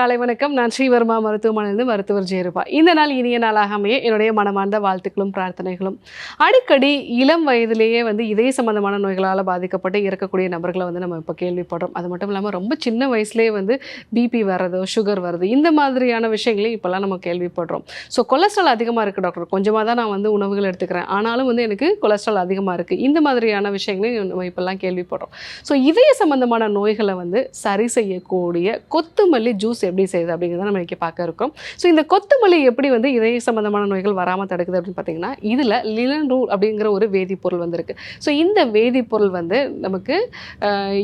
காலை வணக்கம். நான் ஸ்ரீவர்மா மருத்துவமனையிலிருந்து மருத்துவர் ஜெயருபா. இந்த நாள் இனிய நாளாக அமைய என்னுடைய மனமார்ந்த வாழ்த்துக்களும் பிரார்த்தனைகளும். அடிக்கடி இளம் வயதிலேயே வந்து இதய சம்பந்தமான நோய்களால் பாதிக்கப்பட்டு இறக்கக்கூடிய நபர்களை வந்து நம்ம இப்போ கேள்விப்படுறோம். அது மட்டும் இல்லாமல் ரொம்ப சின்ன வயசுலேயே வந்து பிபி வர்றதோ சுகர் வர்றது இந்த மாதிரியான விஷயங்களையும் இப்போல்லாம் நம்ம கேள்விப்படுறோம். ஸோ கொலஸ்ட்ரால் அதிகமாக இருக்குது டாக்டர் கொஞ்சமாக தான் நான் வந்து உணவுகள் எடுத்துக்கிறேன். ஆனாலும் வந்து எனக்கு கொலஸ்ட்ரால் அதிகமாக இருக்குது இந்த மாதிரியான விஷயங்களையும் நம்ம இப்போல்லாம் கேள்விப்படுறோம். ஸோ இதய சம்பந்தமான நோய்களை வந்து சரி செய்யக்கூடிய கொத்துமல்லி ஜூஸ் எப்படி செய்யுது அப்படிங்கிறத நம்ம இன்றைக்கி பார்க்க இருக்கோம். ஸோ இந்த கொத்தமல்லி எப்படி வந்து இதய சம்பந்தமான நோய்கள் வராமல் தடுக்குது அப்படின்னு பார்த்தீங்கன்னா இதில் லிலன் ரூல் அப்படிங்கிற ஒரு வேதிப்பொருள் வந்திருக்கு. ஸோ இந்த வேதிப்பொருள் வந்து நமக்கு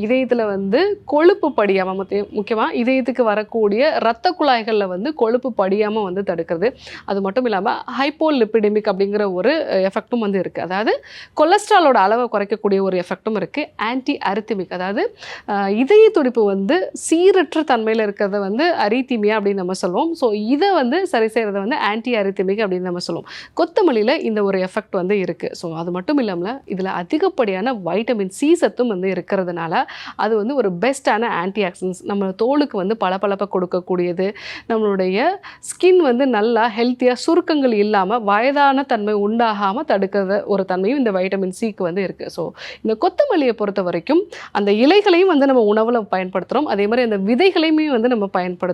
இதயத்தில் வந்து கொழுப்பு படியாமல் முக்கியமாக இதயத்துக்கு வரக்கூடிய இரத்த குழாய்களில் வந்து கொழுப்பு படியாமல் வந்து தடுக்கிறது. அது மட்டும் இல்லாமல் ஹைப்போலிபிடமிக் அப்படிங்கிற ஒரு எஃபெக்ட்டும் வந்து இருக்குது அதாவது கொலஸ்ட்ராலோட அளவை குறைக்கக்கூடிய ஒரு எஃபெக்ட்டும் இருக்குது ஆன்டி அரித்திமிக் அதாவது இதய துடிப்பு வந்து சீரற்ற தன்மையில் இருக்கிறத வந்து அரித்திமியா அப்படின்னு நம்ம சொல்லுவோம். ஸோ இதை வந்து சரி செய்கிறத வந்து ஆன்டி அரித்திமிக் அப்படின்னு நம்ம சொல்லுவோம். கொத்தமல்லியில் இந்த ஒரு எஃபெக்ட் வந்து இருக்குது ஸோ அது மட்டும் இல்லாமல் இதில் அதிகப்படியான வைட்டமின் சி சத்தும் வந்து இருக்கிறதுனால அது வந்து ஒரு பெஸ்ட்டான ஆன்டி ஆக்சிடன்ஸ் நம்ம தோலுக்கு வந்து பளபளப்பை கொடுக்கக்கூடியது. நம்மளுடைய ஸ்கின் வந்து நல்லா ஹெல்த்தியாக சுருக்கங்கள் இல்லாமல் வயதான தன்மை உண்டாகாமல் தடுக்கிற ஒரு தன்மையும் இந்த வைட்டமின் சிக்கு வந்து இருக்குது ஸோ இந்த கொத்தமல்லியை பொறுத்த வரைக்கும் அந்த இலைகளையும் வந்து நம்ம உணவில் பயன்படுத்துகிறோம் அதே மாதிரி அந்த விதைகளையுமே வந்து நம்ம பயன்படுத்துகிறோம்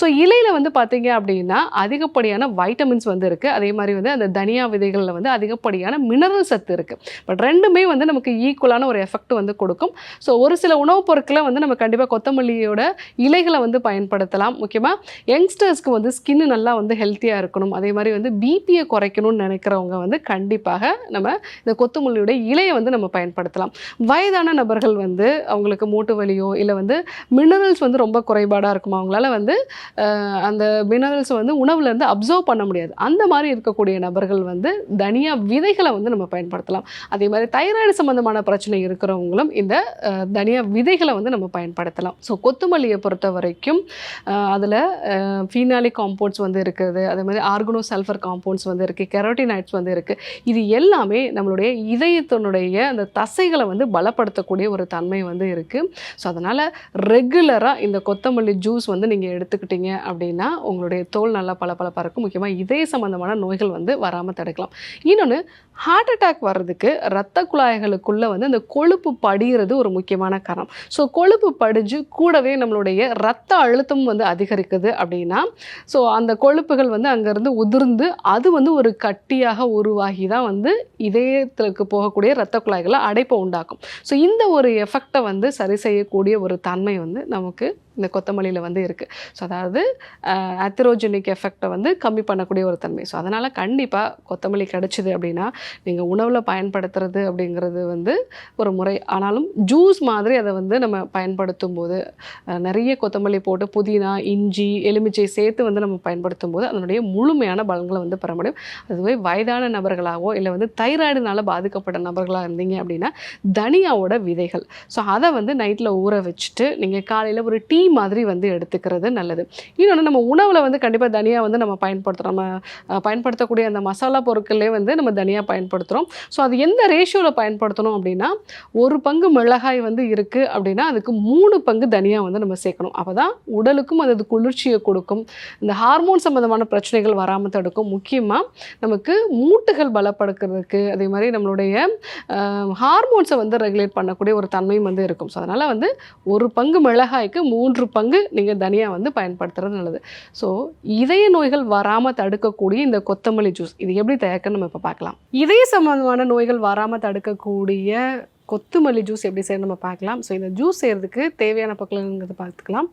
ஸோ இலையில் வந்து பார்த்தீங்க அப்படின்னா அதிகப்படியான வைட்டமின்ஸ் வந்து இருக்குது அதே மாதிரி வந்து அந்த தனியா விதைகளில் வந்து அதிகப்படியான மினரல் சத்து இருக்குது பட் ரெண்டுமே வந்து நமக்கு ஈக்குவலான ஒரு எஃபெக்ட் வந்து கொடுக்கும். ஸோ ஒரு சில உணவுப் பொருட்களை வந்து நம்ம கண்டிப்பாக கொத்தமல்லியோட இலைகளை வந்து பயன்படுத்தலாம். முக்கியமாக யங்ஸ்டர்ஸ்க்கு வந்து ஸ்கின்னு நல்லா வந்து ஹெல்த்தியாக இருக்கணும். அதே மாதிரி வந்து பிபியை குறைக்கணும்னு நினைக்கிறவங்க வந்து கண்டிப்பாக நம்ம இந்த கொத்தமல்லியோட இலையை வந்து நம்ம பயன்படுத்தலாம். வயதான நபர்கள் வந்து அவங்களுக்கு மூட்டு வலியோ இல்லை வந்து மினரல்ஸ் வந்து ரொம்ப குறைபாடாக இருக்குமா? அவங்களால வந்து அந்த மினரல்ஸ் வந்து உணவுலேருந்து அப்சர்வ் பண்ண முடியாது. அந்த மாதிரி இருக்கக்கூடிய நபர்கள் வந்து தனியா விதைகளை வந்து நம்ம பயன்படுத்தலாம். அதே மாதிரி தைராய்டு சம்மந்தமான பிரச்சனை இருக்கிறவங்களும் இந்த தனியா விதைகளை வந்து நம்ம பயன்படுத்தலாம். ஸோ கொத்துமல்லியை பொறுத்த வரைக்கும் அதில் ஃபீனாலிக் காம்பவுண்ட்ஸ் வந்து இருக்குது. அதே மாதிரி ஆர்கனோ சல்ஃபர் காம்பவுண்ட்ஸ் வந்து இருக்குது கெரோட்டினைட்ஸ் வந்து இருக்குது இது எல்லாமே நம்மளுடைய இதயத்தினுடைய அந்த தசைகளை வந்து பலப்படுத்தக்கூடிய ஒரு தன்மை வந்து இருக்குது ஸோ அதனால் ரெகுலராக இந்த கொத்தமல்லி ஜூஸ் வந்து நீங்கள் எடுத்துக்கிட்டீங்க அப்படின்னா உங்களுடைய தோல் நல்லா பளபளப்பாக இருக்கும். முக்கியமாக இதய சம்மந்தமான நோய்கள் வந்து வராமல் தடுக்கலாம். இன்னொன்று ஹார்ட் அட்டாக் வர்றதுக்கு ரத்த குழாய்களுக்குள்ளே வந்து அந்த கொழுப்பு படிகிறது ஒரு முக்கியமான காரணம் ஸோ கொழுப்பு படிஞ்சு கூடவே நம்மளுடைய ரத்த அழுத்தம் வந்து அதிகரிக்குது அப்படின்னா ஸோ அந்த கொழுப்புகள் வந்து அங்கேருந்து உதிர்ந்து அது வந்து ஒரு கட்டியாக உருவாகி தான் வந்து இதயத்திற்கு போகக்கூடிய ரத்த குழாய்களை அடைப்பை உண்டாக்கும். ஸோ இந்த ஒரு எஃபெக்டை வந்து சரி செய்யக்கூடிய ஒரு தன்மை வந்து நமக்கு இந்த கொத்தமல்லியில் வந்து இருக்குது ஸோ அதாவது ஆத்திரோஜெனிக் எஃபெக்டை வந்து கம்மி பண்ணக்கூடிய ஒரு தன்மை. ஸோ அதனால் கண்டிப்பாக கொத்தமல்லி கிடச்சிது அப்படின்னா நீங்கள் உணவில் பயன்படுத்துறது அப்படிங்கிறது வந்து ஒரு முறை. ஆனாலும் ஜூஸ் மாதிரி அதை வந்து நம்ம பயன்படுத்தும் போது நிறைய கொத்தமல்லி போட்டு புதினா இஞ்சி எலுமிச்சை சேர்த்து வந்து நம்ம பயன்படுத்தும் போது அதனுடைய முழுமையான பலன்களை வந்து பெற முடியும். அதுவே வயதான நபர்களாகவோ இல்லை வந்து தைராய்டுனால பாதிக்கப்பட்ட நபர்களாக இருந்தீங்க அப்படின்னா தனியாவோட விதைகள். ஸோ அதை வந்து நைட்டில் ஊற வச்சுட்டு நீங்கள் காலையில் ஒரு டீ மாதிரி வந்து எடுத்துக்கிறது நல்லது. இன்னொன்று நம்ம உணவில் வந்து கண்டிப்பாக தனியா வந்து நம்ம பயன்படுத்துகிறோம் நம்ம பயன்படுத்தக்கூடிய அந்த மசாலா பொருட்களே வந்து நம்ம தனியாக பயன்படுத்துகிறோம் ஸோ அது எந்த ரேஷியோவில் பயன்படுத்தணும் அப்படின்னா ஒரு பங்கு மிளகாய் வந்து இருக்குது அப்படின்னா அதுக்கு மூணு பங்கு தனியாக வந்து நம்ம சேர்க்கணும். அப்போ தான் உடலுக்கும் அது குளிர்ச்சியை கொடுக்கும். இந்த ஹார்மோன் சம்மந்தமான பிரச்சனைகள் வராமல் தடுக்கும். முக்கியமாக நமக்கு மூட்டுகள் பலப்படுத்துறதுக்கு அதே மாதிரி நம்மளுடைய ஹார்மோன்ஸை வந்து ரெகுலேட் பண்ணக்கூடிய ஒரு தன்மையும் வந்து இருக்கும். ஸோ அதனால் வந்து ஒரு பங்கு மிளகாய்க்கு மூன்று பங்கு நீங்கள் தனியாக வந்து பயன்படுத்துறது நல்லது. ஸோ இதய நோய்கள் வராமல் தடுக்கக்கூடிய இந்த கொத்தமல்லி ஜூஸ் இது எப்படி தயாரிக்கன்னு நம்ம இப்போ பார்க்கலாம். இதய சம்பந்தமான நோய்கள் வராமல் தடுக்கக்கூடிய கொத்துமல்லி ஜூஸ் எப்படி செய்யணும் நம்ம பார்க்கலாம். ஸோ இந்த ஜூஸ் செய்கிறதுக்கு தேவையான பொருட்கள்ங்கிறத பார்த்துக்கலாம்.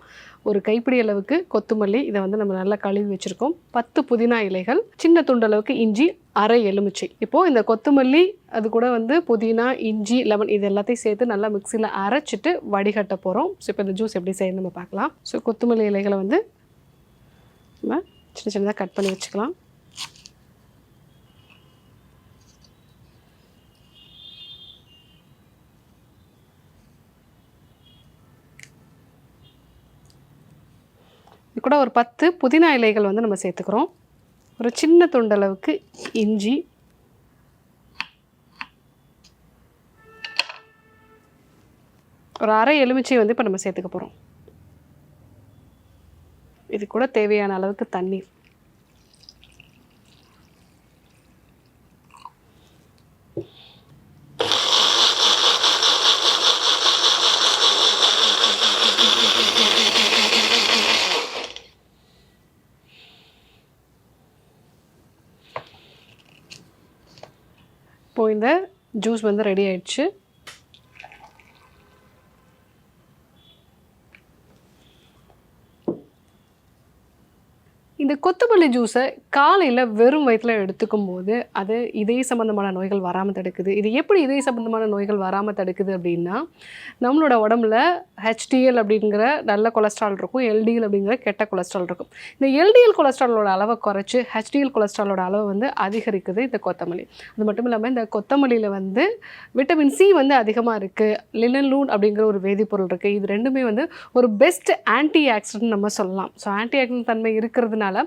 ஒரு கைப்பிடி அளவுக்கு கொத்துமல்லி. இதை வந்து நம்ம நல்லா கழுவி வச்சுருக்கோம். பத்து புதினா இலைகள் சின்ன துண்டளவுக்கு இஞ்சி அரை எலுமிச்சை. இப்போது இந்த கொத்தமல்லி அது கூட வந்து புதினா இஞ்சி லெமன் இது எல்லாத்தையும் சேர்த்து நல்லா மிக்சியில் அரைச்சிட்டு வடிகட்ட போகிறோம் ஸோ இப்போ இந்த ஜூஸ் எப்படி செய்யணும் நம்ம பார்க்கலாம். ஸோ கொத்தமல்லி இலைகளை வந்து நம்ம சின்ன சின்னதாக கட் பண்ணி வச்சுக்கலாம். இது கூட ஒரு பத்து புதினா இலைகள் வந்து நம்ம சேர்த்துக்கிறோம். ஒரு சின்ன துண்டளவுக்கு இஞ்சி. ஒரு அரை எலுமிச்சை வந்து இப்போ நம்ம சேர்த்துக்க போகிறோம் இது கூட தேவையான அளவுக்கு தண்ணீர் இப்போ இந்த ஜூஸ் வந்து ரெடி ஆயிடுச்சு. இந்த கொத்தமல்லி ஜூஸை காலையில் வெறும் வயிற்றில் எடுத்துக்கும் போது அது இதய சம்பந்தமான நோய்கள் வராமல் தடுக்குது. இது எப்படி இதய சம்பந்தமான நோய்கள் வராமல் தடுக்குது அப்படின்னா நம்மளோட உடம்புல ஹெச்டிஎல் அப்படிங்கிற நல்ல கொலஸ்ட்ரால் இருக்கும் எல்டிஎல் அப்படிங்கிற கெட்ட கொலஸ்ட்ரால் இருக்கும். இந்த எல்டிஎல் கொலஸ்ட்ராலோட அளவை குறைச்சி ஹெச்டிஎல் கொலஸ்ட்ராலோட அளவை வந்து அதிகரிக்குது இந்த கொத்தமல்லி. அது மட்டும் இல்லாமல் இந்த கொத்தமல்லியில் வந்து விட்டமின் சி வந்து அதிகமாக இருக்குது லினலூன் அப்படிங்கிற ஒரு வேதிப்பொருள் இருக்குது இது ரெண்டுமே வந்து ஒரு பெஸ்ட் ஆன்டி ஆக்சிடென்ட் நம்ம சொல்லலாம். ஸோ ஆன்டி ஆக்சிடென்ட் தன்மை இருக்கிறதுனால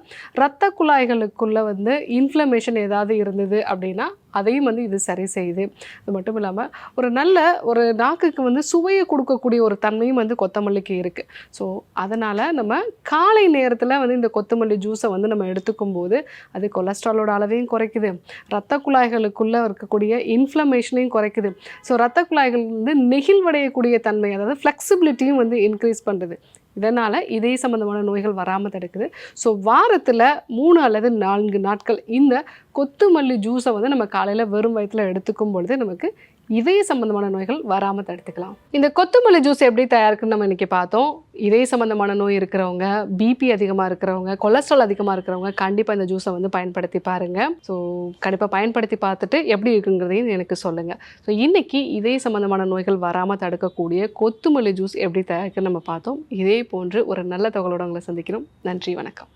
ரத்த குழாய்களுக்குள்ளே வந்து இன்ஃப்ளமேஷன் ஏதாவது இருந்தது அப்படின்னா அதையும் வந்து இது சரி செய்யுது. அது மட்டும் இல்லாமல் ஒரு நல்ல ஒரு நாக்குக்கு வந்து சுவையை கொடுக்கக்கூடிய ஒரு தன்மையும் வந்து கொத்தமல்லிக்கு இருக்குது ஸோ அதனால் நம்ம காலை நேரத்தில் வந்து இந்த கொத்தமல்லி ஜூஸை வந்து நம்ம எடுத்துக்கும் போது அது கொலஸ்ட்ராலோட அளவையும் குறைக்குது. ரத்த குழாய்களுக்குள்ளே இருக்கக்கூடிய இன்ஃப்ளமேஷனையும் குறைக்குது. ஸோ ரத்த குழாய்கள் வந்து நெகிழ்வடையக்கூடிய தன்மை அதாவது ஃப்ளெக்சிபிலிட்டியும் வந்து இன்க்ரீஸ் பண்ணுது இதனால் இதய சம்பந்தமான நோய்கள் வராமல் தடுக்குது. ஸோ வாரத்தில் மூணு அல்லது நான்கு நாட்கள் இந்த கொத்துமல்லி ஜூஸை வந்து நம்ம காலையில் வெறும் வயிற்றில் எடுத்துக்கும் பொழுது நமக்கு இதய சம்பந்தமான நோய்கள் வராமல் தடுத்துக்கலாம். இந்த கொத்தமல்லி ஜூஸ் எப்படி தயாரிக்குன்னு நம்ம இன்றைக்கி பார்த்தோம். இதய சம்பந்தமான நோய் இருக்கிறவங்க பிபி அதிகமாக இருக்கிறவங்க கொலஸ்ட்ரால் அதிகமாக இருக்கிறவங்க கண்டிப்பாக இந்த ஜூஸை வந்து பயன்படுத்தி பாருங்கள் ஸோ கண்டிப்பாக பயன்படுத்தி பார்த்துட்டு எப்படி இருக்குங்கிறதையும் எனக்கு சொல்லுங்கள் ஸோ இன்றைக்கி இதய சம்பந்தமான நோய்கள் வராமல் தடுக்கக்கூடிய கொத்துமல்லி ஜூஸ் எப்படி தயாரிக்குன்னு நம்ம பார்த்தோம். இதே போன்று ஒரு நல்ல தகவலோட உங்களை சந்திக்கிறோம். நன்றி வணக்கம்.